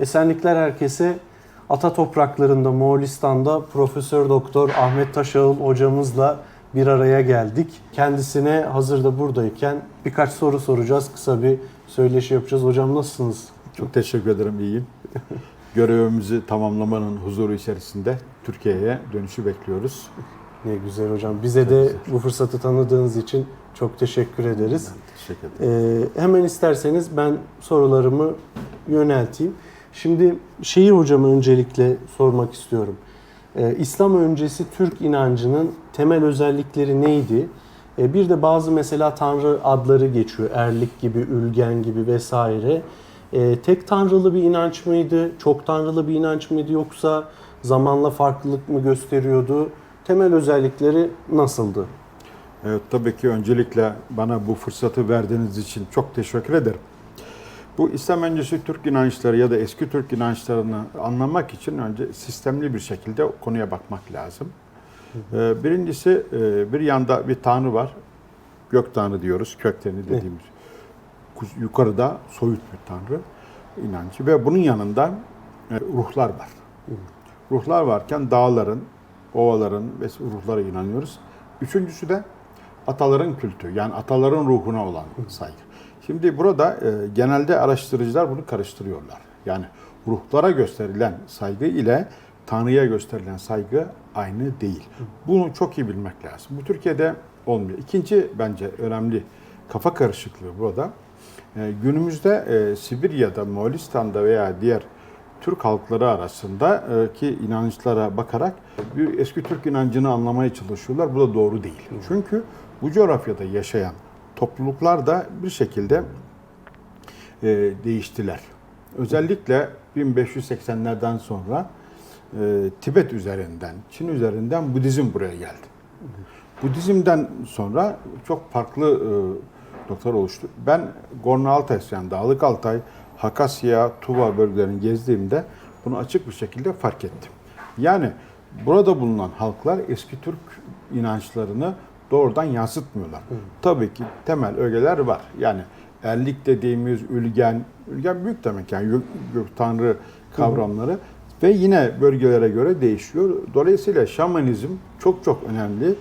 Esenlikler herkese. Ata topraklarında Moğolistan'da Profesör Doktor Ahmet Taşağıl hocamızla bir araya geldik. Kendisine hazırda buradayken birkaç soru soracağız. Kısa bir söyleşi yapacağız. Hocam nasılsınız? Çok teşekkür ederim, iyiyim. Görevimizi tamamlamanın huzuru içerisinde Türkiye'ye dönüşü bekliyoruz. Ne güzel hocam. Bize Çok de güzel. bu fırsatı tanıdığınız için çok teşekkür ederiz. Ben teşekkür ederim. Ee, hemen isterseniz ben sorularımı yönelteyim. Şimdi Şehir hocama öncelikle sormak istiyorum. Ee, İslam öncesi Türk inancının temel özellikleri neydi? Ee, bir de bazı mesela tanrı adları geçiyor. Erlik gibi, Ülgen gibi vesaire. Ee, tek tanrılı bir inanç mıydı? Çok tanrılı bir inanç mıydı? Yoksa zamanla farklılık mı gösteriyordu? Temel özellikleri nasıldı? Evet, tabii ki öncelikle bana bu fırsatı verdiğiniz için çok teşekkür ederim. Bu İslam öncesi Türk inançları ya da eski Türk inançlarını anlamak için önce sistemli bir şekilde konuya bakmak lazım. Ee, Birincisi e, bir yanda bir tanrı var. Gök tanrı diyoruz, köklerini dediğimiz. Kuz- Yukarıda soyut bir tanrı inancı ve bunun yanında e, ruhlar var. Ruhlar varken dağların, ovaların ve ruhlara inanıyoruz. Üçüncüsü de ataların kültü yani ataların ruhuna olan saygı. Şimdi burada e, genelde araştırıcılar bunu karıştırıyorlar. Yani ruhlara gösterilen saygı ile Tanrı'ya gösterilen saygı aynı değil. Bunu çok iyi bilmek lazım. Bu Türkiye'de olmuyor. İkinci bence önemli kafa karışıklığı burada. E, günümüzde e, Sibirya'da, Moğolistan'da veya diğer Türk halkları arasındaki inançlara bakarak bir eski Türk inancını anlamaya çalışıyorlar. Bu da doğru değil. Çünkü bu coğrafyada yaşayan topluluklar da bir şekilde e, değiştiler. Özellikle 1580'lerden sonra e, Tibet üzerinden, Çin üzerinden Budizm buraya geldi. Budizm'den sonra çok farklı e, noktalar oluştu. Ben Gorno Altay, yani Dağlık Altay, Hakasya, Tuva bölgelerini gezdiğimde bunu açık bir şekilde fark ettim. Yani burada bulunan halklar eski Türk inançlarını doğrudan yansıtmıyorlar. Tabii ki temel ögeler var. Yani erlik dediğimiz ülgen, ülgen büyük demek yani gök, gök tanrı kavramları ve yine bölgelere göre değişiyor. Dolayısıyla şamanizm çok çok önemli,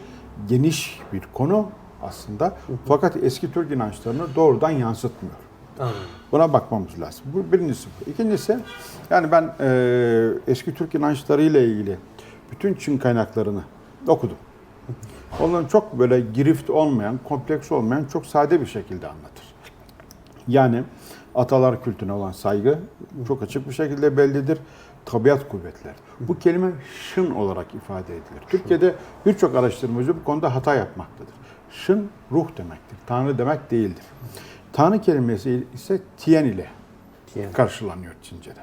geniş bir konu aslında. Fakat eski Türk inançlarını doğrudan yansıtmıyor. Anladım. Buna bakmamız lazım. Bu birincisi. İkincisi, yani ben e, eski Türk inançları ile ilgili bütün Çin kaynaklarını okudum. Onların çok böyle girift olmayan, kompleks olmayan, çok sade bir şekilde anlatır. Yani atalar kültüne olan saygı çok açık bir şekilde bellidir. Tabiat kuvvetler. Bu kelime şın olarak ifade edilir. Türkiye'de birçok araştırmacı bu konuda hata yapmaktadır. Şın ruh demektir. Tanrı demek değildir. Tanrı kelimesi ise tien ile karşılanıyor Çince'de.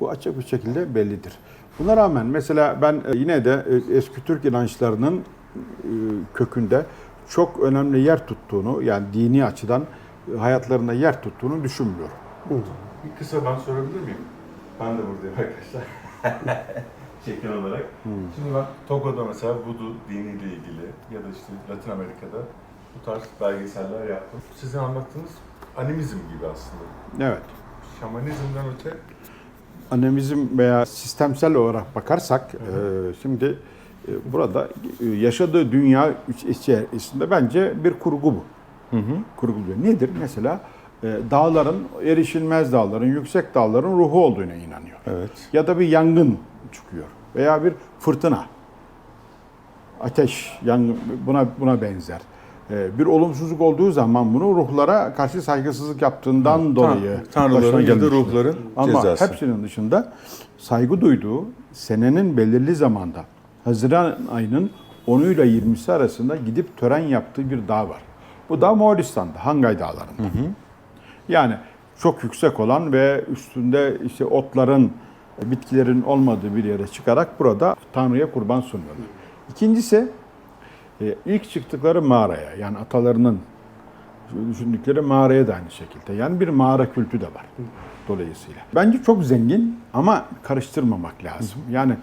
Bu açık bir şekilde bellidir. Buna rağmen mesela ben e, yine de e, eski Türk inançlarının kökünde çok önemli yer tuttuğunu yani dini açıdan e, hayatlarında yer tuttuğunu düşünmüyorum. Bir kısa ben sorabilir miyim? Ben de buradayım arkadaşlar. Çekin olarak. Şimdi ben Togo'da mesela Voodoo diniyle ilgili ya da işte Latin Amerika'da bu tarz belgeseller yaptım. Sizin anlattığınız animizm gibi aslında. Evet. Şamanizmden öte Anemizm veya sistemsel olarak bakarsak e, şimdi e, burada e, yaşadığı dünya iç- içerisinde bence bir kurgu bu. Kurguluyor. Nedir? Mesela e, dağların, erişilmez dağların, yüksek dağların ruhu olduğuna inanıyor. Evet. Ya da bir yangın çıkıyor veya bir fırtına. Ateş, yangın buna buna benzer. E, Bir olumsuzluk olduğu zaman bunu ruhlara karşı saygısızlık yaptığından dolayı Tanrıların ya da ruhların Ama cezası. hepsinin dışında saygı duyduğu senenin belirli zamanda Haziran ayının 10'u ile 20'si arasında gidip tören yaptığı bir dağ var. Bu dağ Moğolistan'da, Hangay Dağları'nda. Yani çok yüksek olan ve üstünde işte otların, bitkilerin olmadığı bir yere çıkarak burada Tanrı'ya kurban sunuyorlar. İkincisi e, ilk çıktıkları mağaraya yani atalarının düşündükleri mağaraya da aynı şekilde. Yani bir mağara kültü de var dolayısıyla. Bence çok zengin ama karıştırmamak lazım. Yani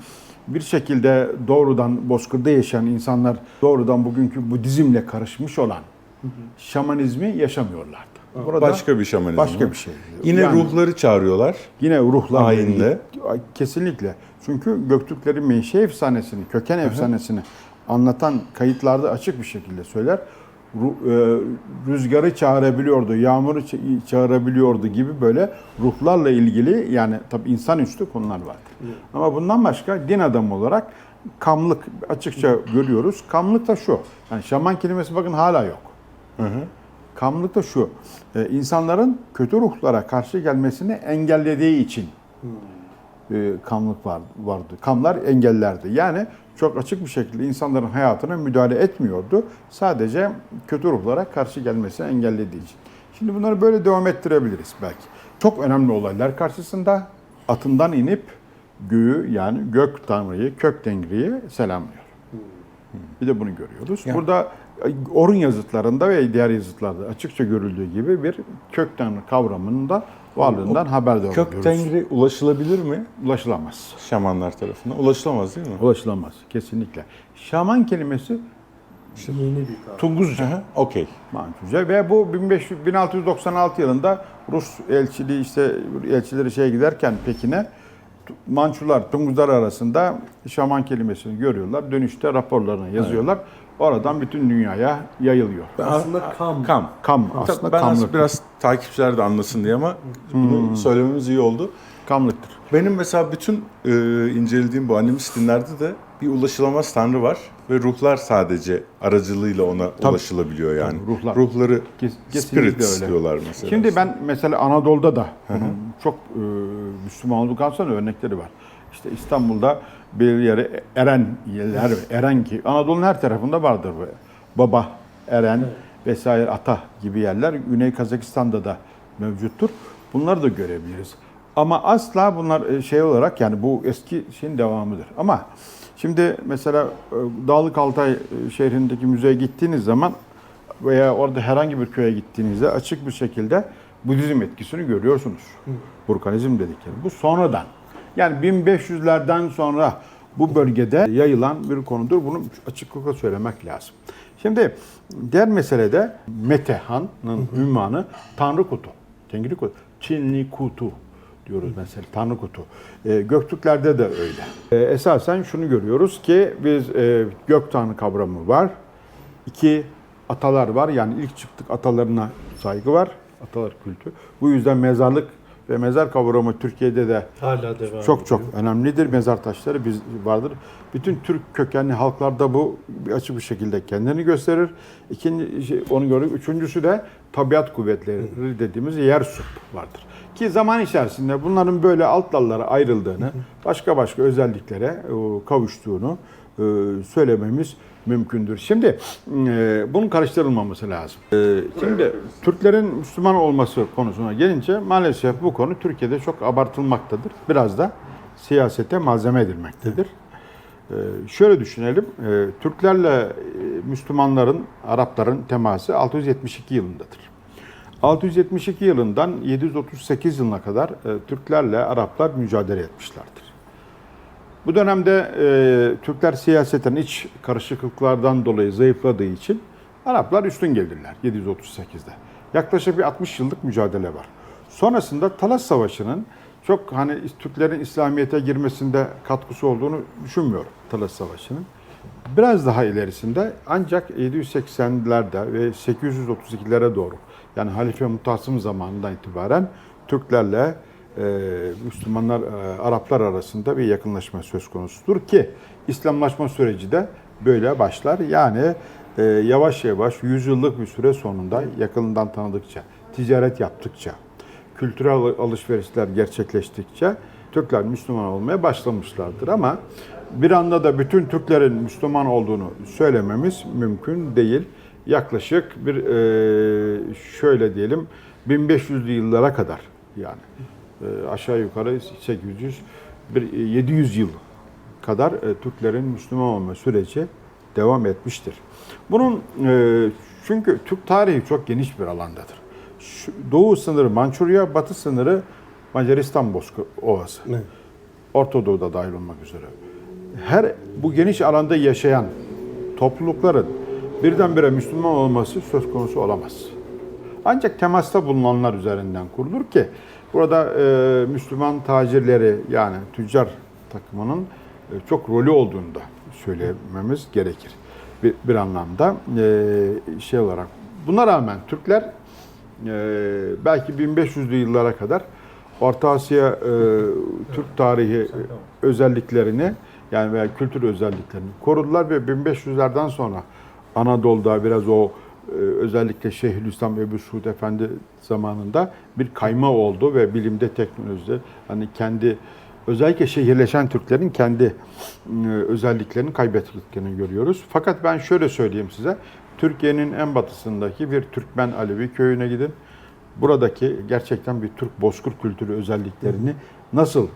bir şekilde doğrudan bozkırda yaşayan insanlar doğrudan bugünkü Budizmle karışmış olan şamanizmi yaşamıyorlardı. Burada Başka bir şamanizm. başka bir şey. Yine Yani ruhları çağırıyorlar. Yine ruhlar Ayinle. Kesinlikle. Çünkü Göktürklerin menşe efsanesini, köken efsanesini anlatan kayıtlarda açık bir şekilde söyler. E, rüzgarı çağırabiliyordu, yağmuru ça- çağırabiliyordu gibi böyle ruhlarla ilgili yani tabi insanüstü konular vardır. Ama bundan başka din adamı olarak kamlık açıkça görüyoruz. Kamlık da şu. Yani şaman kelimesi bakın hala yok. Kamlık da şu. e, insanların kötü ruhlara karşı gelmesini engellediği için e, kamlık var, vardı. Kamlar engellerdi. Yani çok açık bir şekilde insanların hayatına müdahale etmiyordu. Sadece kötü ruhlara karşı gelmesini engellediği için. Şimdi bunları böyle devam ettirebiliriz belki. Çok önemli olaylar karşısında atından inip göğü yani gök tanrıyı, kök tengriyi selamlıyor. Bir de bunu görüyoruz. Yani- Burada e, Orun yazıtlarında ve diğer yazıtlarda açıkça görüldüğü gibi bir kök tanrı kavramının da varlığından haberdar Kök oluyoruz. tengri ulaşılabilir mi? Ulaşılamaz. Şamanlar tarafından. Ulaşılamaz değil mi? Ulaşılamaz kesinlikle. Şaman kelimesi Yeni bir kavram. Tunguzca, Okey. Mançurca ve bu 1500, 1696 yılında Rus elçiliği işte elçileri şeye giderken Pekin'e Mançular, Tunguzlar arasında şaman kelimesini görüyorlar. Dönüşte raporlarını yazıyorlar. Oradan bütün dünyaya yayılıyor. Aslında kam. Kam. Kam aslında ben kamlık. biraz takipçiler de anlasın diye ama bunu söylememiz iyi oldu. Kamlıktır. Benim mesela bütün e, incelediğim bu animist dinlerde de bir ulaşılamaz tanrı var ve ruhlar sadece aracılığıyla ona Tabii. ulaşılabiliyor yani. Tabii, ruhlar. Ruhları Kes- spirits öyle. diyorlar mesela. Şimdi ben mesela Anadolu'da da çok e, Müslüman olduktan sonra örnekleri var. İşte İstanbul'da bir yere Eren yerler, Eren ki Anadolu'nun her tarafında vardır bu. Baba, Eren vesaire Ata gibi yerler Güney Kazakistan'da da mevcuttur. Bunları da görebiliriz. Ama asla bunlar e, şey olarak yani bu eski şeyin devamıdır. Ama şimdi mesela e, Dağlık Altay e, şehrindeki müzeye gittiğiniz zaman veya orada herhangi bir köye gittiğinizde açık bir şekilde Budizm etkisini görüyorsunuz. Burkanizm dedikleri. Bu sonradan. Yani 1500'lerden sonra bu bölgede yayılan bir konudur. Bunu açıklıkla söylemek lazım. Şimdi diğer meselede Metehan'ın ünvanı Tanrı Kutu. Tengri Kutu. Çinli Kutu diyoruz mesela Tanrı Kutu. E, Göktürklerde de öyle. E, esasen şunu görüyoruz ki biz e, gök tanrı kavramı var. İki atalar var. Yani ilk çıktık atalarına saygı var. Atalar kültü. Bu yüzden mezarlık ve mezar kavramı Türkiye'de de Hala devam çok çok ediyor. önemlidir. Mezar taşları biz vardır. Bütün Türk kökenli halklarda bu bir açık bir şekilde kendini gösterir. İkinci şey, onu gördük. Üçüncüsü de tabiat kuvvetleri dediğimiz yer sup vardır. Ki zaman içerisinde bunların böyle alt dallara ayrıldığını, başka başka özelliklere e, kavuştuğunu e, söylememiz mümkündür. Şimdi e, bunun karıştırılmaması lazım. Şimdi Türklerin Müslüman olması konusuna gelince maalesef bu konu Türkiye'de çok abartılmaktadır. Biraz da siyasete malzeme edilmektedir. Şöyle düşünelim, Türklerle Müslümanların, Arapların teması 672 yılındadır. 672 yılından 738 yılına kadar e, Türklerle Araplar mücadele etmişlerdir. Bu dönemde e, Türkler siyaseten iç karışıklıklardan dolayı zayıfladığı için Araplar üstün geldiler 738'de. Yaklaşık bir 60 yıllık mücadele var. Sonrasında Talas Savaşı'nın çok hani Türklerin İslamiyet'e girmesinde katkısı olduğunu düşünmüyorum Talas Savaşı'nın. Biraz daha ilerisinde ancak 780'lerde ve 832'lere doğru yani Halife Mutasım zamanından itibaren Türklerle e, Müslümanlar, e, Araplar arasında bir yakınlaşma söz konusudur ki İslamlaşma süreci de böyle başlar. Yani e, yavaş yavaş yüzyıllık bir süre sonunda yakından tanıdıkça, ticaret yaptıkça, kültürel alışverişler gerçekleştikçe Türkler Müslüman olmaya başlamışlardır ama bir anda da bütün Türklerin Müslüman olduğunu söylememiz mümkün değil. Yaklaşık bir e, şöyle diyelim 1500'lü yıllara kadar yani e, aşağı yukarı 800 bir 700 yıl kadar e, Türklerin Müslüman olma süreci devam etmiştir. Bunun e, çünkü Türk tarihi çok geniş bir alandadır. Şu, doğu sınırı Mançurya, batı sınırı Macaristan Bozkır Ovası. Evet. Orta Doğu'da dahil olmak üzere. Her bu geniş alanda yaşayan toplulukların birdenbire Müslüman olması söz konusu olamaz. Ancak temasta bulunanlar üzerinden kurulur ki burada e, Müslüman tacirleri yani tüccar takımının e, çok rolü olduğunu da söylememiz gerekir. Bir, bir anlamda e, şey olarak. Buna rağmen Türkler e, belki 1500'lü yıllara kadar Orta Asya e, Türk tarihi özelliklerini yani veya kültür özelliklerini korudular ve 1500'lerden sonra Anadolu'da biraz o e, özellikle Şeyhülislam Ebu Suud Efendi zamanında bir kayma oldu ve bilimde teknolojide hani kendi özellikle şehirleşen Türklerin kendi özelliklerini kaybettiklerini görüyoruz. Fakat ben şöyle söyleyeyim size. Türkiye'nin en batısındaki bir Türkmen Alevi köyüne gidin. Buradaki gerçekten bir Türk bozkır kültürü özelliklerini nasıl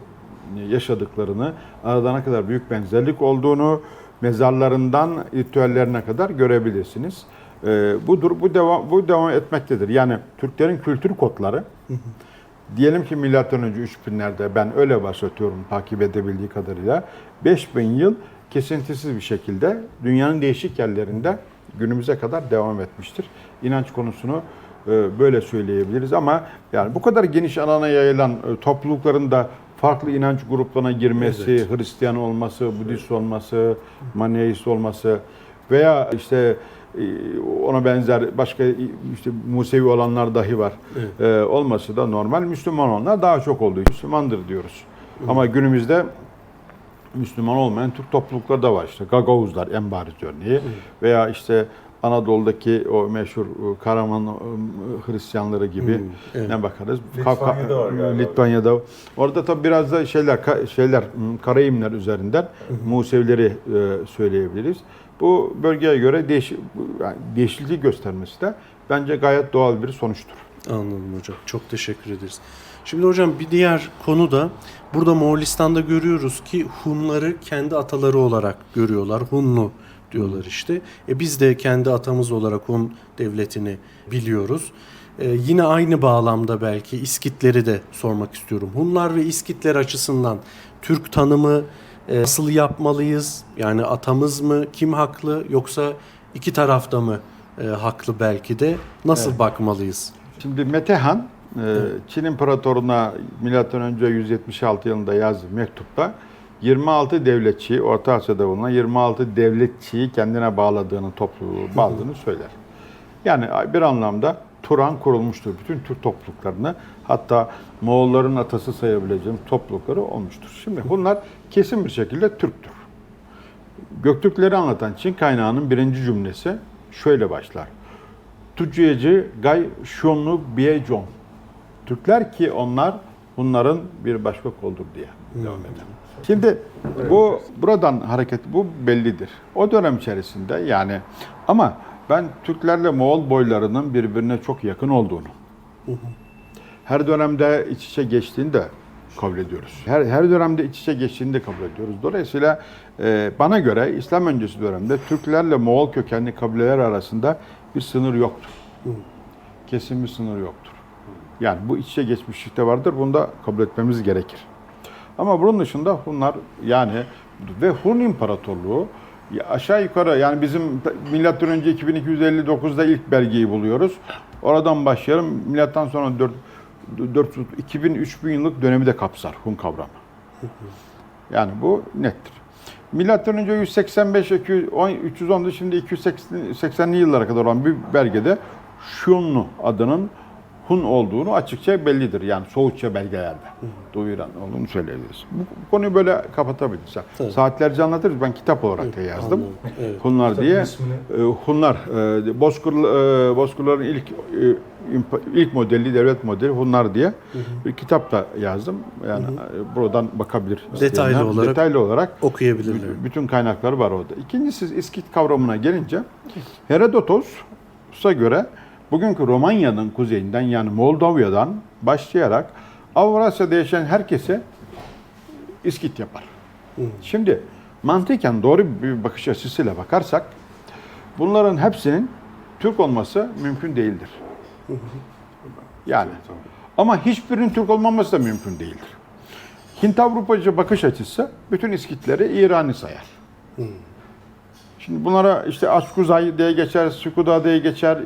yaşadıklarını, arada kadar büyük benzerlik olduğunu, mezarlarından ritüellerine kadar görebilirsiniz. Ee, budur, bu devam bu devam etmektedir. Yani Türklerin kültür kodları diyelim ki milattan önce 3000'lerde ben öyle başlatıyorum takip edebildiği kadarıyla 5000 yıl kesintisiz bir şekilde dünyanın değişik yerlerinde günümüze kadar devam etmiştir. İnanç konusunu e, böyle söyleyebiliriz ama yani bu kadar geniş alana yayılan e, toplulukların da farklı inanç gruplarına girmesi, Evet. Hristiyan olması, Budist olması, Maneist olması veya işte e, ona benzer başka işte Musevi olanlar dahi var. Evet. E, olması da normal. Müslüman olanlar daha çok olduğu için Müslümandır diyoruz. Ama günümüzde Müslüman olmayan Türk toplulukları da var. İşte Gagavuzlar en bariz örneği. Veya işte Anadolu'daki o meşhur e, Karaman e, Hristiyanları gibi Hmm, evet. ne bakarız? Litvanya'da var galiba. Litvanya'da. Orada tabi biraz da şeyler şeyler m, Karayimler üzerinden Musevileri e, söyleyebiliriz. Bu bölgeye göre değiş, yani değişiklik göstermesi de bence gayet doğal bir sonuçtur. Anladım hocam. Çok teşekkür ederiz. Şimdi hocam bir diğer konu da burada Moğolistan'da görüyoruz ki Hunları kendi ataları olarak görüyorlar. Hunlu diyorlar işte. E biz de kendi atamız olarak Hun devletini biliyoruz. E, yine aynı bağlamda belki İskitleri de sormak istiyorum. Hunlar ve İskitler açısından Türk tanımı e, nasıl yapmalıyız? Yani atamız mı kim haklı yoksa iki tarafta mı e, haklı belki de? Nasıl bakmalıyız? Şimdi Metehan e, Çin İmparatorluğu'na milattan önce 176 yılında yazdığı mektupta 26 devletçiyi, Orta Asya'da bulunan 26 devletçiyi kendine bağladığını, topluluğu bağladığını söyler. Yani bir anlamda Turan kurulmuştur. Bütün Türk topluluklarını hatta Moğolların atası sayabileceğim toplulukları olmuştur. Şimdi bunlar kesin bir şekilde Türktür. Göktürkleri anlatan Çin kaynağının birinci cümlesi şöyle başlar. Tucuyeci Gay Şunlu Biejong. Türkler ki onlar bunların bir başka koldur diye devam eder. Şimdi bu buradan hareket bu bellidir. O dönem içerisinde yani ama ben Türklerle Moğol boylarının birbirine çok yakın olduğunu, her dönemde iç içe geçtiğini de kabul ediyoruz. Her, her dönemde iç içe geçtiğini de kabul ediyoruz. Dolayısıyla e, bana göre İslam öncesi dönemde Türklerle Moğol kökenli kabileler arasında bir sınır yoktur. Kesin bir sınır yoktur. Yani bu iç içe geçmişlikte vardır. Bunu da kabul etmemiz gerekir. Ama bunun dışında Hunlar yani ve Hun İmparatorluğu aşağı yukarı yani bizim milattan önce 2259'da ilk belgeyi buluyoruz. Oradan başlayalım. Milattan sonra 4 400 2000 yıllık dönemi de kapsar Hun kavramı. Yani bu nettir. Milattan önce 185 210 310'da şimdi 280'li yıllara kadar olan bir belgede Şunlu adının Hun olduğunu açıkça bellidir. Yani Soğutça belgelerde duyuran olduğunu söyleyebiliriz. Bu, bu konuyu böyle kapatabiliriz. Tabii. Saatlerce anlatırız. Ben kitap olarak da yazdım. Anladım. Evet. Hunlar Kitabın diye. ismini- E, Hunlar, e, Bozkır, e, Bozkırların ilk e, ilk modeli, devlet modeli Hunlar diye bir kitap da yazdım. Yani e, buradan bakabilir. Detaylı isteyenler. olarak Detaylı olarak Okuyabilirler. bütün- bütün kaynaklar var orada. İkincisi İskit kavramına gelince Herodotos'a göre bugünkü Romanya'nın kuzeyinden yani Moldova'dan başlayarak Avrasya'da yaşayan herkese İskit yapar. Şimdi mantıken doğru bir bakış açısıyla bakarsak bunların hepsinin Türk olması mümkün değildir. Yani ama hiçbirinin Türk olmaması da mümkün değildir. Hint Avrupacı bakış açısı bütün İskitleri İrani sayar. Şimdi bunlara işte Açkuzay diye geçer, Sükuda diye geçer,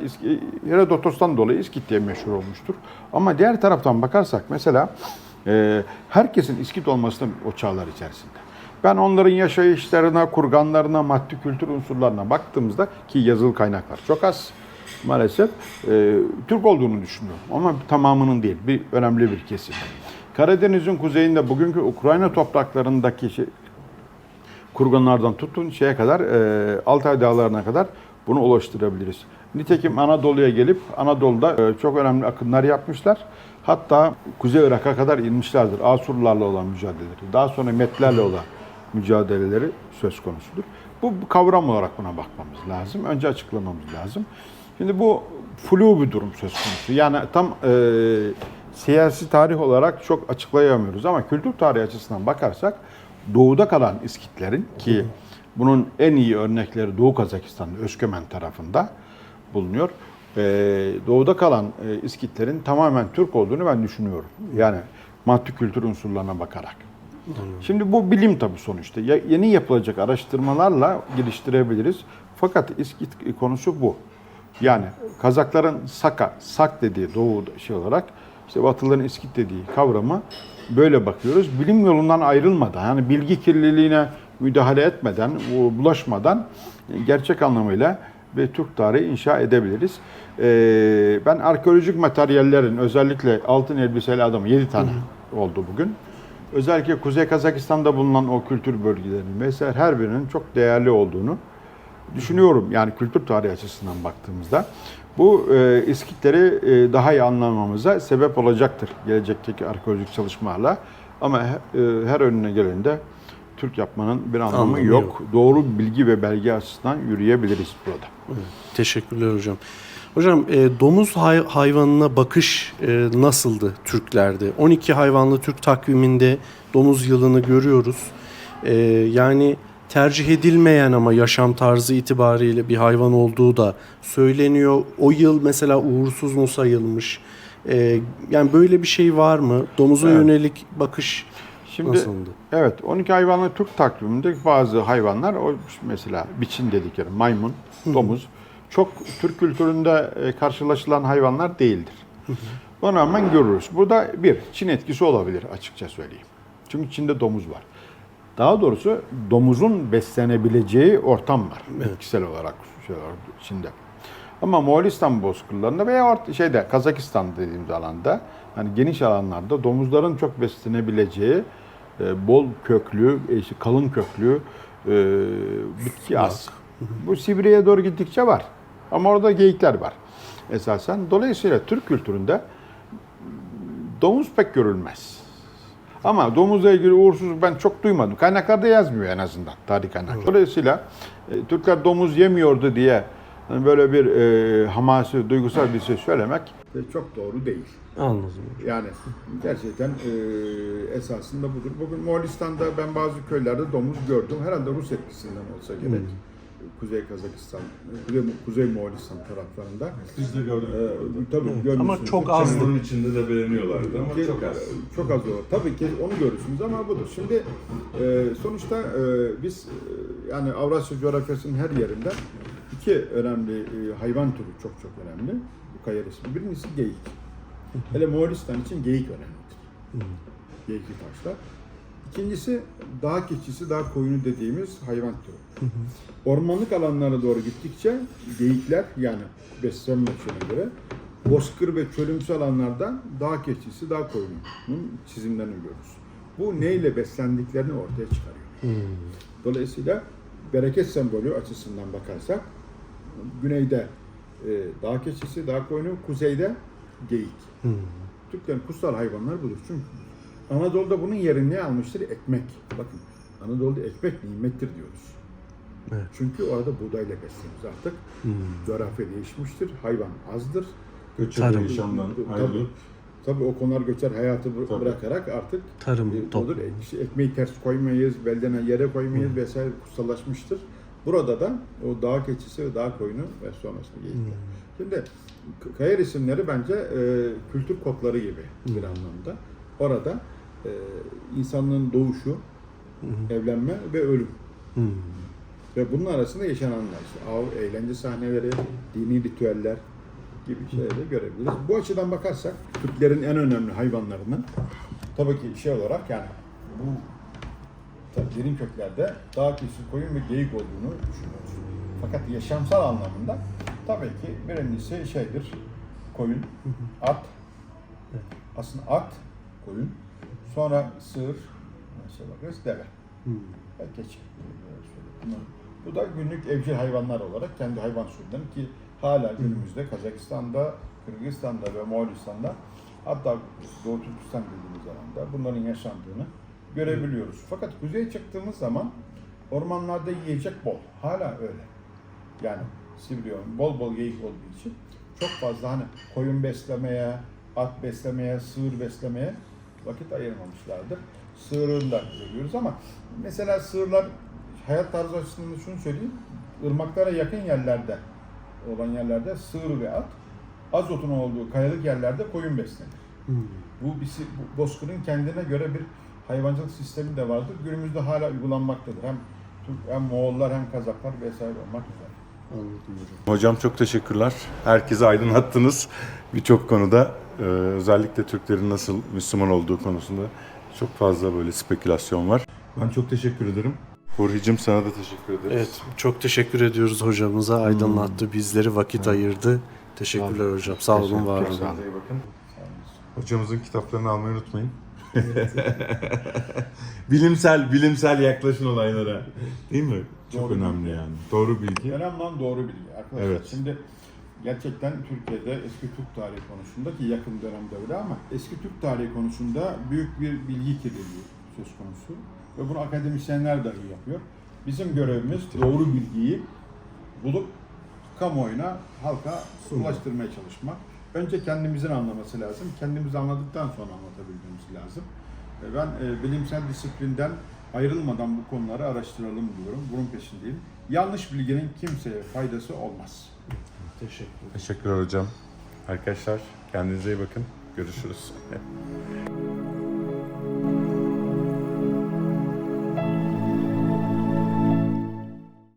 Herodotos'tan dolayı İskit diye meşhur olmuştur. Ama diğer taraftan bakarsak mesela e, herkesin İskit olmasını o çağlar içerisinde. Ben onların yaşayışlarına, kurganlarına, maddi kültür unsurlarına baktığımızda ki yazılı kaynaklar çok az maalesef e, Türk olduğunu düşünüyorum. Ama tamamının değil, bir önemli bir kesim. Karadeniz'in kuzeyinde bugünkü Ukrayna topraklarındaki kurganlardan tutun şeye kadar e, Altay dağlarına kadar bunu ulaştırabiliriz. Nitekim Anadolu'ya gelip Anadolu'da e, çok önemli akınlar yapmışlar. Hatta Kuzey Irak'a kadar inmişlerdir. Asurlarla olan mücadeleleri. Daha sonra Metlerle olan mücadeleleri söz konusudur. Bu, bu kavram olarak buna bakmamız lazım. Önce açıklamamız lazım. Şimdi bu flu bir durum söz konusu. Yani tam e, siyasi tarih olarak çok açıklayamıyoruz ama kültür tarihi açısından bakarsak doğuda kalan İskitlerin ki bunun en iyi örnekleri Doğu Kazakistan'da Özkömen tarafında bulunuyor. Ee, doğuda kalan e, İskitlerin tamamen Türk olduğunu ben düşünüyorum. Yani maddi kültür unsurlarına bakarak. Şimdi bu bilim tabii sonuçta. Ya- Yeni yapılacak araştırmalarla geliştirebiliriz. Fakat İskit konusu bu. Yani Kazakların Saka, Sak dediği doğu şey olarak işte Batılıların İskit dediği kavramı böyle bakıyoruz. Bilim yolundan ayrılmadan, yani bilgi kirliliğine müdahale etmeden, bu- bulaşmadan e, gerçek anlamıyla bir Türk tarihi inşa edebiliriz. Ee, ben arkeolojik materyallerin özellikle altın elbiseli adamı 7 tane oldu bugün. Özellikle Kuzey Kazakistan'da bulunan o kültür bölgelerinin vesaire her birinin çok değerli olduğunu düşünüyorum. Yani kültür tarihi açısından baktığımızda. Bu e, İskitleri e, daha iyi anlamamıza sebep olacaktır gelecekteki arkeolojik çalışmalarla. Ama e, her önüne gelende Türk yapmanın bir anlamı, Anlamı yok. yok. Doğru bilgi ve belge açısından yürüyebiliriz burada. Teşekkürler hocam. Hocam e, domuz hay- hayvanına bakış e, nasıldı Türklerde? 12 hayvanlı Türk takviminde domuz yılını görüyoruz. E, yani tercih edilmeyen ama yaşam tarzı itibariyle bir hayvan olduğu da söyleniyor. O yıl mesela uğursuz mu sayılmış? E, yani böyle bir şey var mı? Domuza Evet. yönelik bakış Şimdi nasıldı? evet 12 hayvanlı Türk takviminde bazı hayvanlar o mesela biçin dedikleri maymun, domuz çok Türk kültüründe e, karşılaşılan hayvanlar değildir. Ona rağmen görürüz. Burada bir Çin etkisi olabilir açıkça söyleyeyim. Çünkü Çin'de domuz var. Daha doğrusu domuzun beslenebileceği ortam var bitkisel olarak şey olarak Çin'de. Ama Moğolistan bozkırlarında veya ort- şeyde Kazakistan dediğimiz alanda hani geniş alanlarda domuzların çok beslenebileceği e, bol köklü, e, işte kalın köklü e, bitki az. Bu Sibirya'ya doğru gittikçe var. Ama orada geyikler var esasen. Dolayısıyla Türk kültüründe domuz pek görülmez. Ama domuzla ilgili uğursuz ben çok duymadım. Kaynaklarda yazmıyor en azından tarih kaynakları. Dolayısıyla e, Türkler domuz yemiyordu diye hani böyle bir e, hamasi, duygusal bir şey söylemek çok doğru değil. Anladım. Yani gerçekten e, esasında budur. Bugün Moğolistan'da ben bazı köylerde domuz gördüm. Herhalde Rus etkisinden olsa gerek. Kuzey Kazakistan, Kuzey, Kuzey Moğolistan taraflarında. Biz de gördük. E, tabii görmüşsünüz. Ama çok azdı. Bunun içinde de beğeniyorlardı ama Ki- çok az. Çok az olur. Tabii ki onu görürsünüz ama budur. Şimdi e, sonuçta e, biz e, yani Avrasya coğrafyasının her yerinde iki önemli e, hayvan türü çok çok önemli. Bu kaya resmi. Birincisi geyik. Hele Moğolistan için geyik önemlidir. Geyikli taşlar. İkincisi dağ keçisi, dağ koyunu dediğimiz hayvan türü. Ormanlık alanlara doğru gittikçe geyikler yani beslenme şeyine göre bozkır ve çölümsü alanlarda dağ keçisi, dağ koyununun çizimlerini görürüz. Bu neyle beslendiklerini ortaya çıkarıyor. Dolayısıyla bereket sembolü açısından bakarsak güneyde e, dağ keçisi, dağ koyunu, kuzeyde geyik. Türklerin kutsal hayvanlar budur. Çünkü Anadolu'da bunun yerini ne almıştır? Ekmek. Bakın Anadolu'da ekmek nimettir diyoruz. Evet. Çünkü orada buğdayla besleniyoruz artık. Coğrafya değişmiştir. Hayvan azdır. Tarım. yaşamdan Tabii. ayrılıp Tabii o konular göçer hayatı bı- Tabii. bırakarak artık Tarım e, odur. İşte ekmeği ters koymayız, belden yere koymayız vesaire kutsallaşmıştır. Burada da o dağ keçisi ve dağ koyunu ve sonrasında geyikler. Şimdi k- kaya resimleri bence e, kültür kodları gibi bir anlamda. Orada e, insanlığın doğuşu, evlenme ve ölüm. Ve bunun arasında yaşananlar, işte av, eğlence sahneleri, dini ritüeller gibi şeyleri görebiliriz. Bu açıdan bakarsak Türklerin en önemli hayvanlarının tabii ki şey olarak yani bu derin köklerde dağ keçisi, koyun ve geyik olduğunu düşünüyoruz. Fakat yaşamsal anlamında tabii ki birincisi şeydir, koyun, at, aslında at, koyun, sonra sığır, mesela bakarız deve Hmm. keçi. Bu da günlük evcil hayvanlar olarak kendi hayvan sürüleri ki hala günümüzde Kazakistan'da, Kırgızistan'da ve Moğolistan'da hatta Doğu Türkistan dediğimiz alanda bunların yaşandığını görebiliyoruz. Fakat kuzeye çıktığımız zaman ormanlarda yiyecek bol. Hala öyle. Yani Sivriyon bol bol geyik olduğu için çok fazla hani koyun beslemeye, at beslemeye, sığır beslemeye vakit ayırmamışlardır. Sığırını da görüyoruz ama mesela sığırlar hayat tarzı açısından şunu söyleyeyim. ırmaklara yakın yerlerde olan yerlerde sığır ve at azotun olduğu kayalık yerlerde koyun beslenir. Hmm. Bu, bir, si- bu bozkırın kendine göre bir hayvancılık sistemi de vardır. Günümüzde hala uygulanmaktadır. Hem Türk, hem Moğollar hem Kazaklar vesaire olmak üzere. Anladım hocam. Hocam çok teşekkürler. Herkese aydınlattınız birçok konuda. Ee, özellikle Türklerin nasıl Müslüman olduğu konusunda çok fazla böyle spekülasyon var. Ben çok teşekkür ederim. Hurhicim sana da teşekkür ederiz. Evet, çok teşekkür ediyoruz hocamıza. Aydınlattı, bizleri vakit ayırdı. Teşekkürler hocam. Sağ olun, var olun. Hocamızın kitaplarını almayı unutmayın. bilimsel, bilimsel yaklaşın olaylara. Değil mi? Çok Doğru önemli bilgi. yani. Doğru bilgi. Önemli olan doğru bilgi arkadaşlar. Evet. Şimdi gerçekten Türkiye'de eski Türk tarihi konusunda ki yakın dönemde öyle ama eski Türk tarihi konusunda büyük bir bilgi kirliliği söz konusu. Ve bunu akademisyenler dahi yapıyor. Bizim görevimiz doğru bilgiyi bulup kamuoyuna, halka ulaştırmaya çalışmak. Önce kendimizin anlaması lazım. Kendimizi anladıktan sonra anlatabilmemiz lazım. Ve ben e, bilimsel disiplinden ayrılmadan bu konuları araştıralım diyorum. Bunun peşindeyim. Yanlış bilginin kimseye faydası olmaz. Teşekkür Teşekkürler hocam. Arkadaşlar kendinize iyi bakın. Görüşürüz.